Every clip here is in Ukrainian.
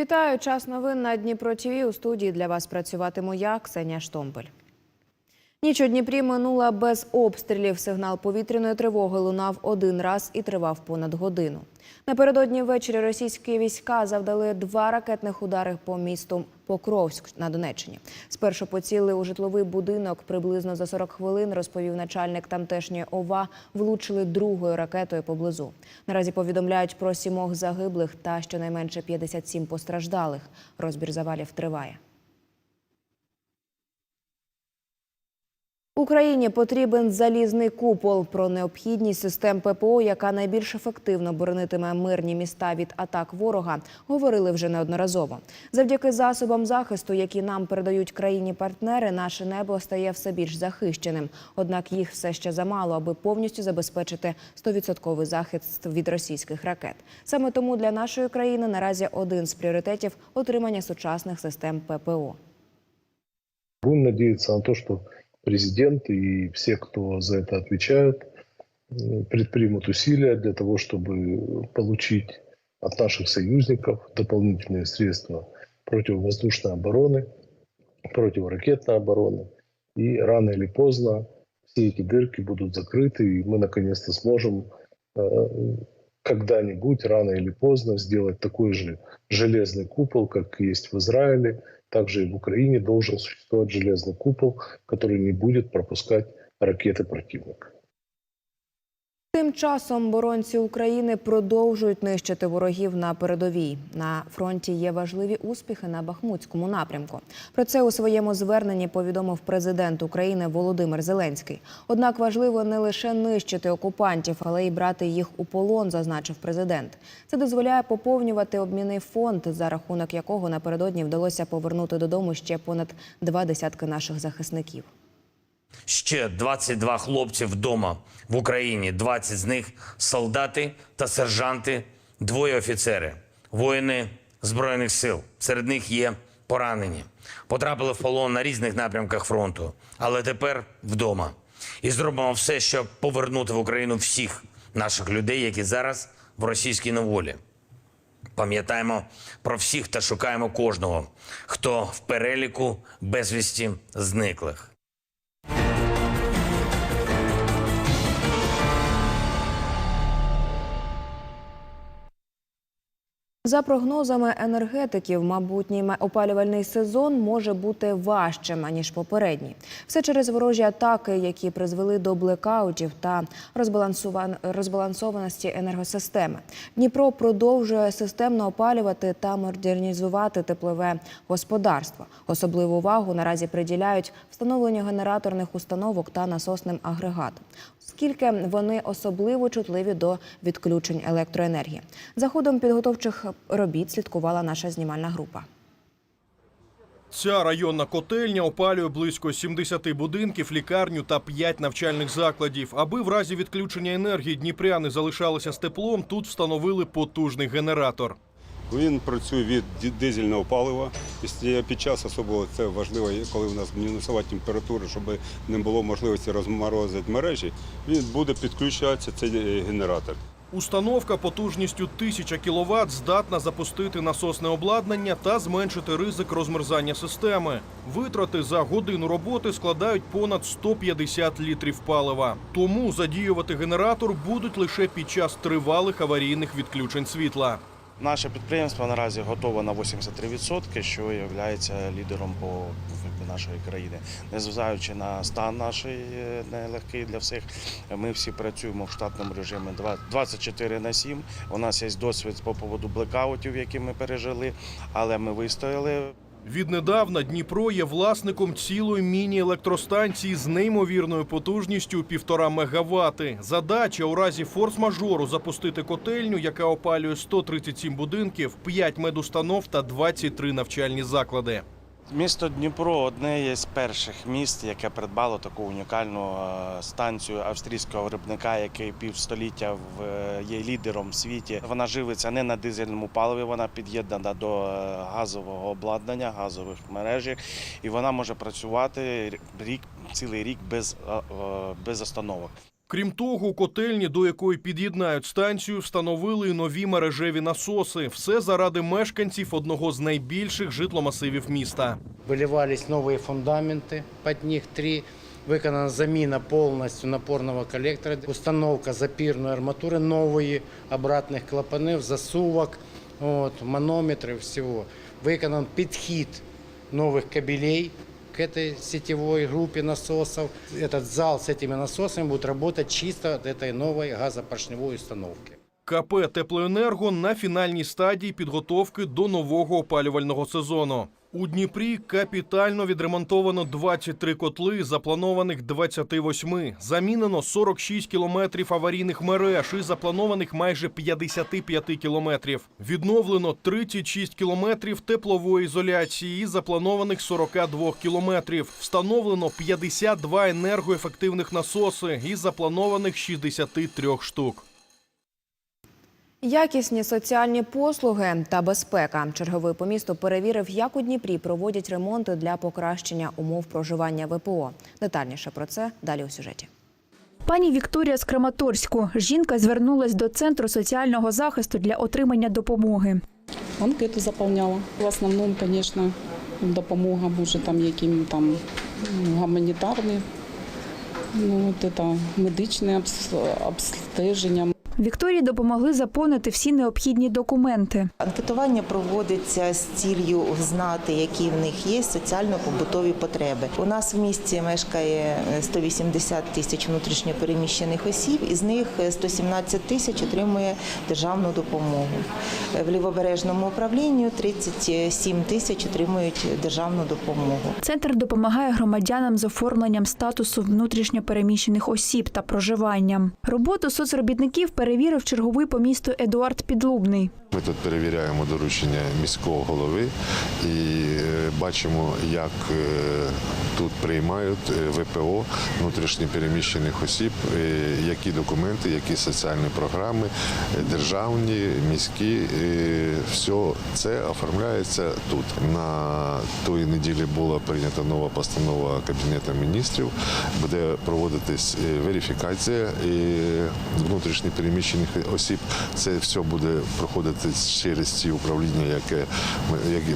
Вітаю! Час новин на Дніпро ТВ. У студії для вас працюватиму я, Ксенія Штомпель. Ніч у Дніпрі минула без обстрілів. Сигнал повітряної тривоги лунав один раз і тривав понад годину. Напередодні ввечері російські війська завдали два ракетних удари по місту Покровськ на Донеччині. Спершу поцілили у житловий будинок. Приблизно за 40 хвилин, розповів начальник тамтешньої ОВА, влучили другою ракетою поблизу. Наразі повідомляють про сімох загиблих та щонайменше 57 постраждалих. Розбір завалів триває. Україні потрібен залізний купол про необхідність систем ППО, яка найбільш ефективно боронитиме мирні міста від атак ворога. Говорили вже неодноразово. Завдяки засобам захисту, які нам передають країні-партнери, наше небо стає все більш захищеним. Однак їх все ще замало, аби повністю забезпечити 100% захист від російських ракет. Саме тому для нашої країни наразі один з пріоритетів отримання сучасних систем ППО. Будем надеяться на то, что президент и все, кто за это отвечают, предпримут усилия для того, чтобы получить от наших союзников дополнительные средства противовоздушной обороны, противоракетной обороны. И рано или поздно все эти дырки будут закрыты, и мы наконец-то сможем э, когда-нибудь, рано или поздно, сделать такой же железный купол, как есть в Израиле, также и в Украине должен существовать железный купол, который не будет пропускать ракеты противника. Тим часом оборонці України продовжують нищити ворогів на передовій. На фронті є важливі успіхи на Бахмутському напрямку. Про це у своєму зверненні повідомив президент України Володимир Зеленський. Однак важливо не лише нищити окупантів, але й брати їх у полон, зазначив президент. Це дозволяє поповнювати обмінний фонд, за рахунок якого напередодні вдалося повернути додому ще понад два десятки наших захисників. Ще 22 хлопці вдома в Україні. 20 з них солдати та сержанти, двоє офіцери, воїни збройних сил. Серед них є поранені. Потрапили в полон на різних напрямках фронту, але тепер вдома. І зробимо все, щоб повернути в Україну всіх наших людей, які зараз в російській неволі. Пам'ятаємо про всіх та шукаємо кожного, хто в переліку безвісті зниклих. За прогнозами енергетиків, майбутній ме- опалювальний сезон може бути важчим аніж попередній. Все через ворожі атаки, які призвели до блекаутів та розбалансованості енергосистеми. Дніпро продовжує системно опалювати та модернізувати теплове господарство. Особливу увагу наразі приділяють встановленню генераторних установок та насосним агрегатам, оскільки вони особливо чутливі до відключень електроенергії. За ходом підготовчих робіт слідкувала наша знімальна група. Ця районна котельня опалює близько 70 будинків, лікарню та 5 навчальних закладів. Аби в разі відключення енергії дніпряни залишалися з теплом, тут встановили потужний генератор. Він працює від дизельного палива. Під час особливо це важливо, коли у нас мінусова температура, щоб не було можливості розморозити мережі. Він буде підключатися цей е, генератор. Установка потужністю 1000 кВт здатна запустити насосне обладнання та зменшити ризик розмерзання системи. Витрати за годину роботи складають понад 150 літрів палива. Тому задіювати генератор будуть лише під час тривалих аварійних відключень світла. Наше підприємство наразі готове на 83%, що є лідером по нашої країни. Незважаючи на стан нашої е, нелегкий для всіх, ми всі працюємо в штатному режимі два- 24 на 7. У нас є досвід по поводу блекаутів, які ми пережили, але ми вистояли. Віднедавна Дніпро є власником цілої міні-електростанції з неймовірною потужністю півтора мегавати. Задача у разі форс-мажору запустити котельню, яка опалює 137 будинків, 5 медустанов та 23 навчальні заклади. Місто Дніпро одне з перших міст, яке придбало таку унікальну е, станцію австрійського виробника, який півстоліття е, є лідером в світі. Вона живиться не на дизельному паливі, вона під'єднана до е, газового обладнання, газових мережі, і вона може працювати рік, цілий рік без, без остановок. Крім того, у котельні, до якої під'єднають станцію, встановили і нові мережеві насоси. Все заради мешканців одного з найбільших житломасивів міста. Выливались новые фундаменты, под них три. Виконана заміна повністю напорного колектора, установка запірної арматури, нової, обратних клапанів, засувок, от, манометрів, всього. Виконан підхід нових кабелей к этой сетевой группе насосов. Этот зал с этими насосами будет работать чисто от этой новой газопоршневой установки. КП Теплоенерго на фінальній стадії підготовки до нового опалювального сезону. У Дніпрі капітально відремонтовано 23 котли, запланованих 28. Замінено 46 кілометрів аварійних мереж і запланованих майже 55 кілометрів. Відновлено 36 кілометрів теплової ізоляції і запланованих 42 кілометрів. Встановлено 52 енергоефективних насоси і запланованих 63 штук. Якісні соціальні послуги та безпека. Черговий по місту перевірив, як у Дніпрі проводять ремонти для покращення умов проживання ВПО. Детальніше про це далі у сюжеті. Пані Вікторія з Краматорську. Жінка звернулась до центру соціального захисту для отримання допомоги. Анкету заповняла. В основному, звісно, допомога може там яким там гуманітарні, ну, от це, медичне обс- обстеження. Вікторії допомогли заповнити всі необхідні документи. Анкетування проводиться з ціллю знати, які в них є соціально-побутові потреби. У нас в місті мешкає 180 тисяч внутрішньопереміщених осіб, із них 117 тисяч отримує державну допомогу. В лівобережному управлінні 37 тисяч отримують державну допомогу. Центр допомагає громадянам з оформленням статусу внутрішньопереміщених осіб та проживанням. Роботу соцробітників перевірив черговий по місту Едуард Підлубний. Ми тут перевіряємо доручення міського голови і е, бачимо, як е, тут приймають е, ВПО внутрішньо переміщених осіб, які документи, які соціальні програми, державні, міські. Все це оформляється тут. На тої неділі була прийнята нова постанова Кабінету міністрів, буде проводитись верифікація внутрішньо переміщених осіб. Це все буде проходити через ці управління, яке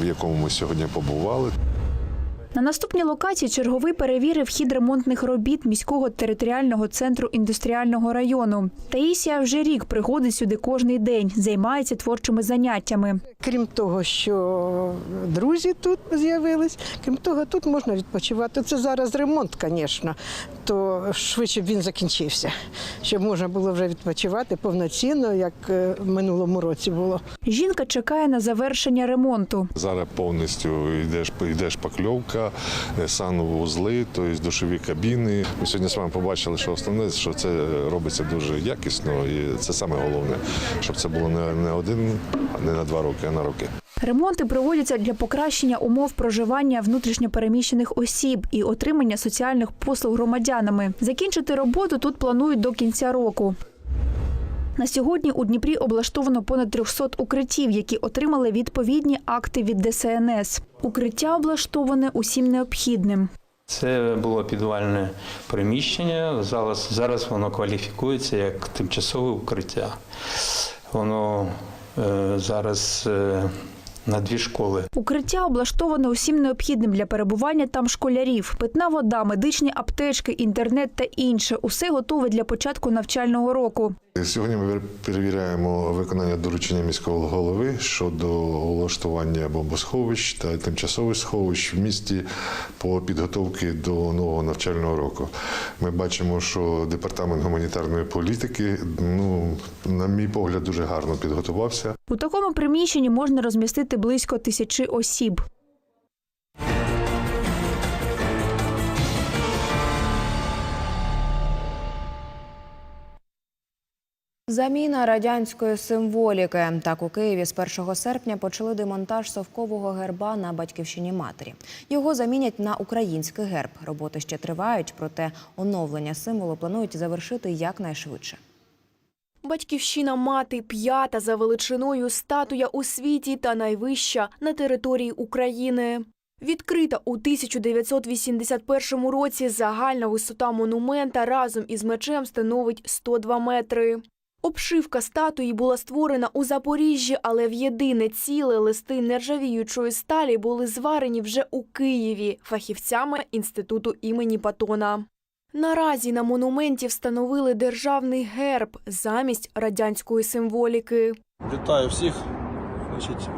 в якому ми сьогодні побували. На наступній локації черговий перевірив хід ремонтних робіт міського територіального центру індустріального району. Таїсія вже рік приходить сюди кожний день, займається творчими заняттями. Крім того, що друзі тут з'явились, крім того, тут можна відпочивати. Це зараз ремонт, звісно, то швидше б він закінчився, щоб можна було вже відпочивати повноцінно, як е, в минулому році було. Жінка чекає на завершення ремонту. Зараз повністю йде, ш- йде шпакльовка, е, санвузли, тобто душові кабіни. Ми сьогодні з вами побачили, що основне, що це робиться дуже якісно, і це саме головне, щоб це було не, один, не на два роки, а на роки. Ремонти проводяться для покращення умов проживання внутрішньопереміщених осіб і отримання соціальних послуг громадянами. Закінчити роботу тут планують до кінця року. На сьогодні у Дніпрі облаштовано понад 300 укриттів, які отримали відповідні акти від ДСНС. Укриття облаштоване усім необхідним. Це було підвальне приміщення. Зараз, зараз воно кваліфікується як тимчасове укриття. Воно е, зараз е, на дві школи. Укриття облаштоване усім необхідним для перебування там школярів. Питна вода, медичні аптечки, інтернет та інше. Усе готове для початку навчального року. Сьогодні ми перевіряємо виконання доручення міського голови щодо влаштування бомбосховищ та тимчасових сховищ в місті по підготовці до нового навчального року. Ми бачимо, що департамент гуманітарної політики, ну на мій погляд, дуже гарно підготувався. У такому приміщенні можна розмістити близько тисячі осіб. Заміна радянської символіки. Так у Києві з 1 серпня почали демонтаж совкового герба на батьківщині матері. Його замінять на український герб. Роботи ще тривають, проте оновлення символу планують завершити якнайшвидше. Батьківщина мати п'ята за величиною статуя у світі та найвища на території України. Відкрита у 1981 році загальна висота монумента разом із мечем становить 102 метри. Обшивка статуї була створена у Запоріжжі, але в єдине ціле листи нержавіючої сталі були зварені вже у Києві фахівцями інституту імені Патона. Наразі на монументі встановили державний герб замість радянської символіки. Вітаю всіх.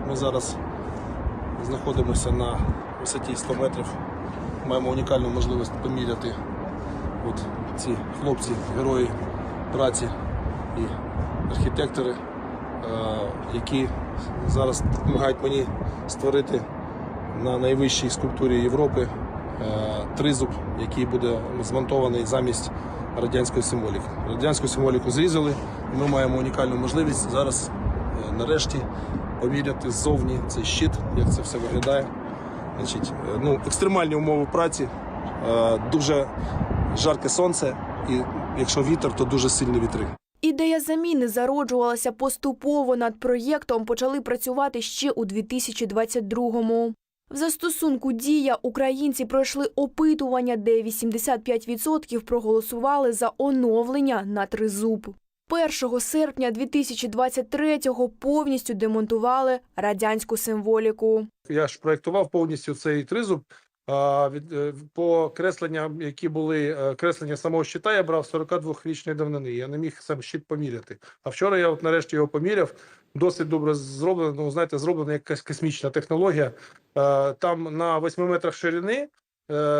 Ми зараз знаходимося на висоті 100 метрів. Маємо унікальну можливість поміряти ці хлопці, герої праці і архітектори, е, які зараз допомагають мені створити на найвищій скульптурі Європи е, тризуб, який буде змонтований замість радянської символіки. Радянську символіку зрізали, і ми маємо унікальну можливість зараз е, нарешті поміряти ззовні цей щит, як це все виглядає. Значить, ну, екстремальні умови праці, дуже жарке сонце, і якщо вітер, то дуже сильні вітри. Ідея заміни зароджувалася поступово. Над проєктом почали працювати ще у 2022-му. В застосунку «Дія» українці пройшли опитування, де 85% проголосували за оновлення на тризуб. 1 серпня 2023-го повністю демонтували радянську символіку. Я ж проєктував повністю цей тризуб. Е, по кресленням, які були е, креслення самого щита, я брав 42-річної давнини. Я не міг сам щит поміряти. А вчора я от нарешті його поміряв. Досить добре зроблено. Ну, знаєте, зроблена якась космічна технологія. Е, Там на 8 метрах ширини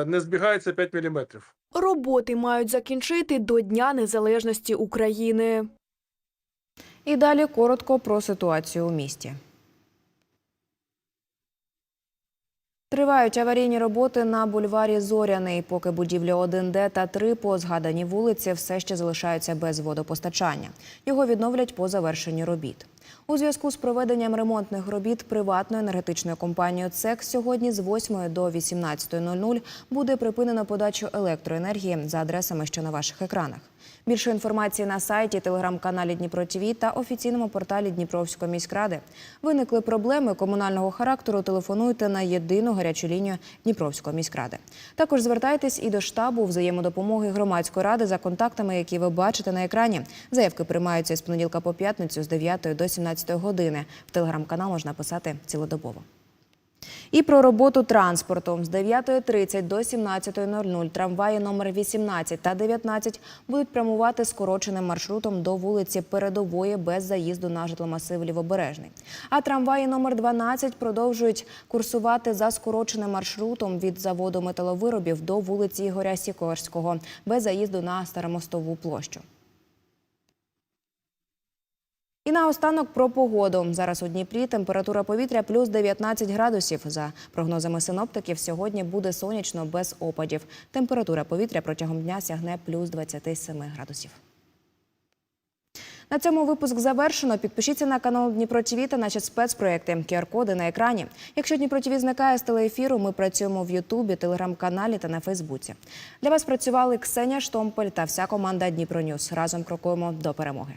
не збігається 5 міліметрів. Роботи мають закінчити до Дня Незалежності України. І далі коротко про ситуацію у місті. Тривають аварійні роботи на бульварі Зоряний, поки будівлі 1Д та 3 по згаданій вулиці все ще залишаються без водопостачання. Його відновлять по завершенні робіт. У зв'язку з проведенням ремонтних робіт приватною енергетичною компанією ЦЕК сьогодні з 8 до 18.00 буде припинено подачу електроенергії за адресами, що на ваших екранах. Більше інформації на сайті, телеграм-каналі Дніпро ТВ та офіційному порталі Дніпровської міськради. Виникли проблеми комунального характеру. Телефонуйте на єдину гарячу лінію Дніпровської міськради. Також звертайтесь і до штабу взаємодопомоги громадської ради за контактами, які ви бачите на екрані. Заявки приймаються з понеділка по п'ятницю з 9 до 17 години. В телеграм-канал можна писати цілодобово. І про роботу транспорту з 9.30 до 17.00 трамваї номер 18 та 19 будуть прямувати скороченим маршрутом до вулиці Передової без заїзду на житломасив Лівобережний. А трамваї номер 12 продовжують курсувати за скороченим маршрутом від заводу металовиробів до вулиці Ігоря Сікорського без заїзду на Старомостову площу. І наостанок про погоду. Зараз у Дніпрі температура повітря плюс 19 градусів. За прогнозами синоптиків, сьогодні буде сонячно без опадів. Температура повітря протягом дня сягне плюс 27 градусів. На цьому випуск завершено. Підпишіться на канал Дніпро ТВ та наші спецпроекти. QR-коди на екрані. Якщо Дніпро ТВ зникає з телеефіру, ми працюємо в Ютубі, телеграм-каналі та на Фейсбуці. Для вас працювали Ксенія Штомполь та вся команда Дніпро Ньюс. Разом крокуємо до перемоги.